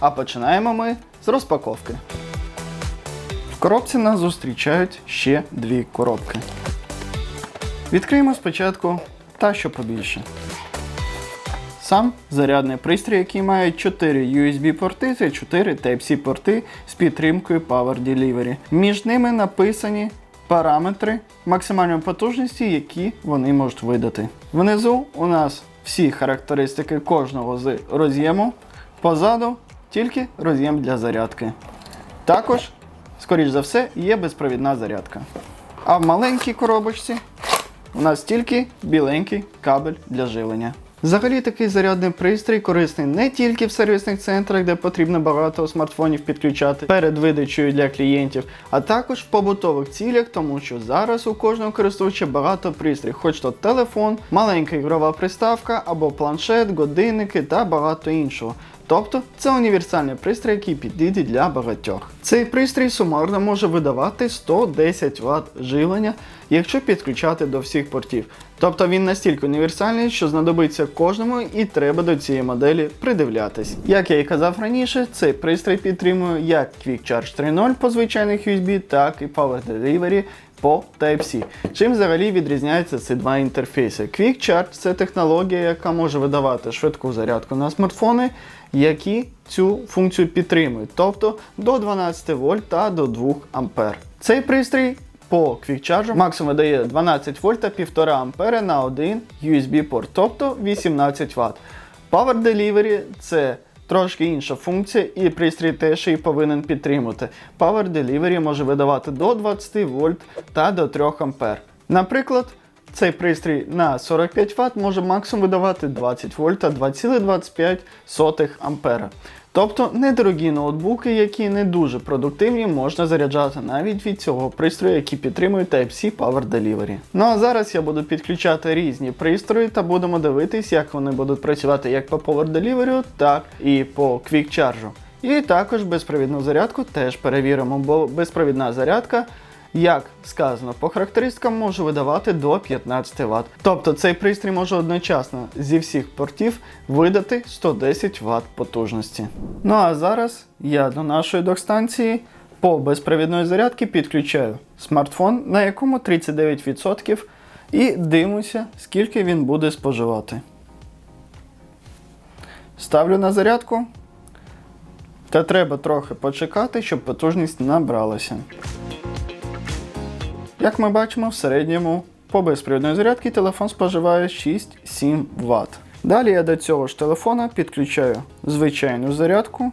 А починаємо ми з розпаковки. В коробці нас зустрічають ще дві коробки. Відкриємо спочатку та що побільше. Сам зарядний пристрій, який має 4 USB-порти та 4 Type-C порти з підтримкою Power Delivery. Між ними написані параметри максимальної потужності, які вони можуть видати. Внизу у нас всі характеристики кожного з роз'єму. Позаду тільки роз'єм для зарядки. Також, скоріш за все, є безпровідна зарядка. А в маленькій коробочці у нас тільки біленький кабель для живлення. Взагалі такий зарядний пристрій корисний не тільки в сервісних центрах, де потрібно багато смартфонів підключати перед видачею для клієнтів, а також в побутових цілях, тому що зараз у кожного користувача багато пристроїв, хоч то телефон, маленька ігрова приставка або планшет, годинники та багато іншого. Тобто це універсальний пристрій, який підійде для багатьох. Цей пристрій сумарно може видавати 110 Вт живлення, якщо підключати до всіх портів. Тобто він настільки універсальний, що знадобиться кожному і треба до цієї моделі придивлятись. Як я і казав раніше, цей пристрій підтримує як Quick Charge 3.0 по звичайних USB, так і Power Delivery по Type-C. Чим взагалі відрізняються ці два інтерфейси? Quick Charge це технологія, яка може видавати швидку зарядку на смартфони, які цю функцію підтримують, тобто до 12 вольт та до 2 ампер. Цей пристрій по Charge максимум видає 12 вольт та 1,5 ампера на один USB порт, тобто 18 Вт. Power Delivery це трошки інша функція, і пристрій теж її повинен підтримувати. Power Delivery може видавати до 20 вольт та до 3 ампер. Наприклад, цей пристрій на 45 Вт може максимум видавати 20 вольт та 2,25 ампера. Тобто недорогі ноутбуки, які не дуже продуктивні, можна заряджати навіть від цього пристрою, який підтримує Type-C Power Delivery. Ну а зараз я буду підключати різні пристрої та будемо дивитись, як вони будуть працювати як по Power Delivery, так і по Quick Charge. І також безпровідну зарядку теж перевіримо, бо безпровідна зарядка як сказано по характеристикам, може видавати до 15 Вт. Тобто цей пристрій може одночасно зі всіх портів видати 110 Вт потужності. Ну а зараз я до нашої док-станції по безпровідної зарядки підключаю смартфон, на якому 39%, і дивимося, скільки він буде споживати. Ставлю на зарядку. Та треба трохи почекати, щоб потужність набралася. Як ми бачимо, в середньому по безпровідної зарядки телефон споживає 6-7 Вт. Далі я до цього ж телефона підключаю звичайну зарядку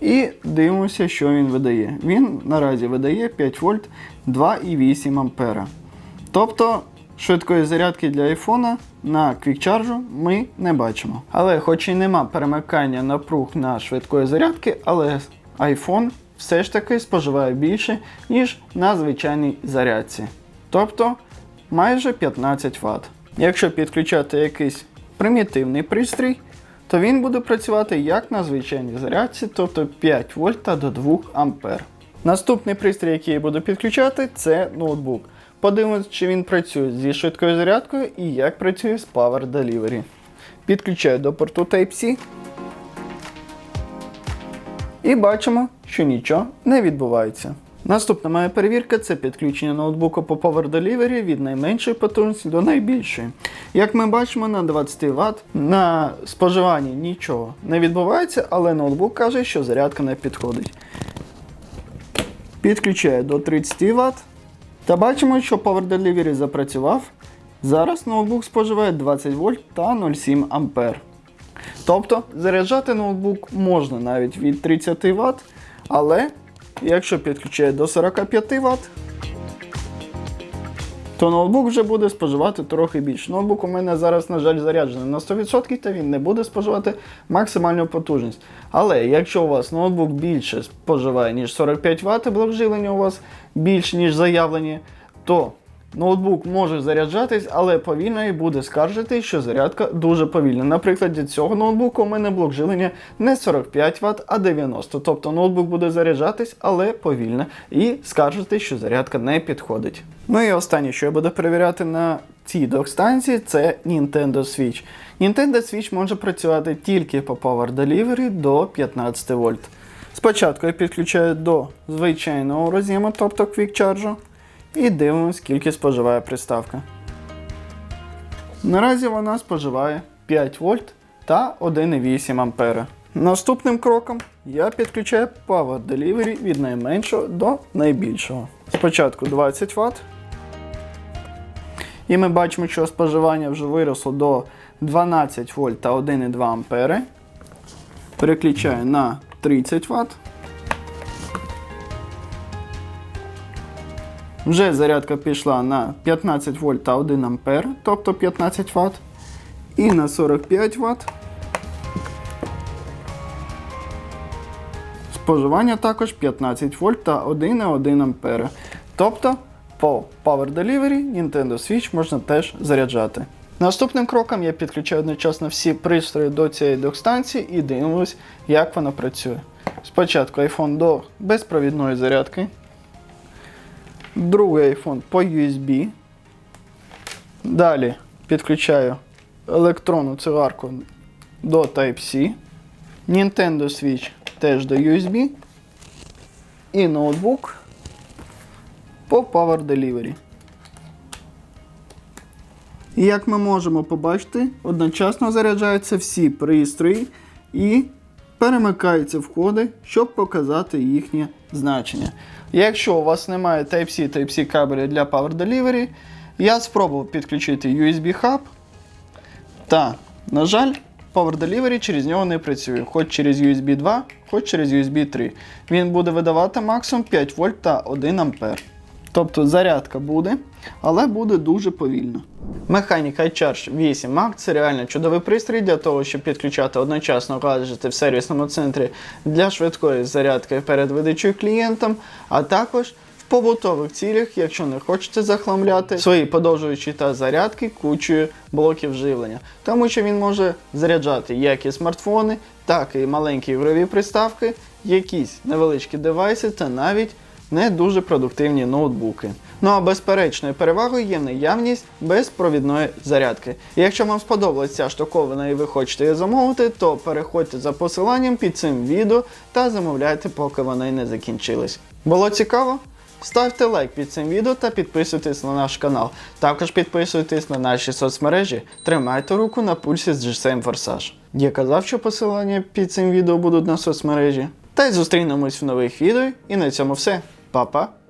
і дивимося, що він видає. Він наразі видає 5 вольт 2,8 ампера. Тобто швидкої зарядки для айфона на квікчаржу ми не бачимо. Але хоч і нема перемикання напруг на швидкої зарядки, але iPhone все ж таки споживає більше, ніж на звичайній зарядці. Тобто майже 15 Вт. Якщо підключати якийсь примітивний пристрій, то він буде працювати як на звичайній зарядці, тобто 5 вольт до 2 ампер. Наступний пристрій, який я буду підключати, це ноутбук. Подивимось, чи він працює зі швидкою зарядкою і як працює з Power Delivery. Підключаю до порту Type-C. І бачимо, що нічого не відбувається. Наступна моя перевірка це підключення ноутбуку по Power Delivery від найменшої потужності до найбільшої. Як ми бачимо, на 20 Вт на споживанні нічого не відбувається, але ноутбук каже, що зарядка не підходить. Підключаю до 30 Вт. Та бачимо, що Power Delivery запрацював. Зараз ноутбук споживає 20 вольт та 0,7 ампер. Тобто заряджати ноутбук можна навіть від 30 Вт, але якщо підключає до 45 Вт, то ноутбук вже буде споживати трохи більше. Ноутбук у мене зараз, на жаль, заряджений на 100%, та він не буде споживати максимальну потужність. Але якщо у вас ноутбук більше споживає, ніж 45 Вт, блок живлення у вас більше, ніж заявлені, то Ноутбук може заряджатись, але повільно і буде скаржити, що зарядка дуже повільна. Наприклад, для цього ноутбуку у мене блок живлення не 45 Вт, а 90. Тобто ноутбук буде заряджатись, але повільно, і скаржити, що зарядка не підходить. Ну і останнє, що я буду перевіряти на цій док-станції, це Nintendo Switch. Nintendo Switch може працювати тільки по Power Delivery до 15 вольт. Спочатку я підключаю до звичайного роз'єму, тобто Quick Charge, і дивимося, скільки споживає приставка. Наразі вона споживає 5 вольт та 1,8 ампера. Наступним кроком я підключаю Power Delivery від найменшого до найбільшого. Спочатку 20 Вт. І ми бачимо, що споживання вже виросло до 12 вольт та 1,2 ампери. Переключаю на 30 Вт. Вже зарядка пішла на 15 вольт та 1 ампер, тобто 15 Вт. І на 45 Вт. Споживання також 15 вольт та 1,1 ампера. Тобто по Power Delivery Nintendo Switch можна теж заряджати. Наступним кроком я підключаю одночасно всі пристрої до цієї док-станції і дивимось, як вона працює. Спочатку iPhone до безпровідної зарядки. Другий iPhone по USB. Далі підключаю електронну цигарку до Type-C. Nintendo Switch теж до USB. І ноутбук по Power Delivery. Як ми можемо побачити, одночасно заряджаються всі пристрої і перемикаються входи, щоб показати їхнє значення. Якщо у вас немає Type-C Type-C кабеля для Power Delivery, я спробував підключити USB Hub. Та, на жаль, Power Delivery через нього не працює, хоч через USB 2, хоч через USB 3. Він буде видавати максимум 5 вольт та 1 ампер. Тобто зарядка буде, але буде дуже повільно. Mechanic iCharge 8 Max це реально чудовий пристрій для того, щоб підключати одночасно гаджети в сервісному центрі для швидкої зарядки перед видачею клієнтам, а також в побутових цілях, якщо не хочете захламляти свої подовжувачі та зарядки кучою блоків живлення, тому що він може заряджати як і смартфони, так і маленькі ігрові приставки, якісь невеличкі девайси та навіть не дуже продуктивні ноутбуки. Ну а безперечною перевагою є наявність безпровідної зарядки. І якщо вам сподобалася ця штуковина і ви хочете її замовити, то переходьте за посиланням під цим відео та замовляйте, поки вона й не закінчилась. Було цікаво? Ставте лайк під цим відео та підписуйтесь на наш канал. Також підписуйтесь на наші соцмережі, тримайте руку на пульсі з GSM Forsage. Я казав, що посилання під цим відео будуть на соцмережі. Та й зустрінемось в нових відео. І на цьому все. papá.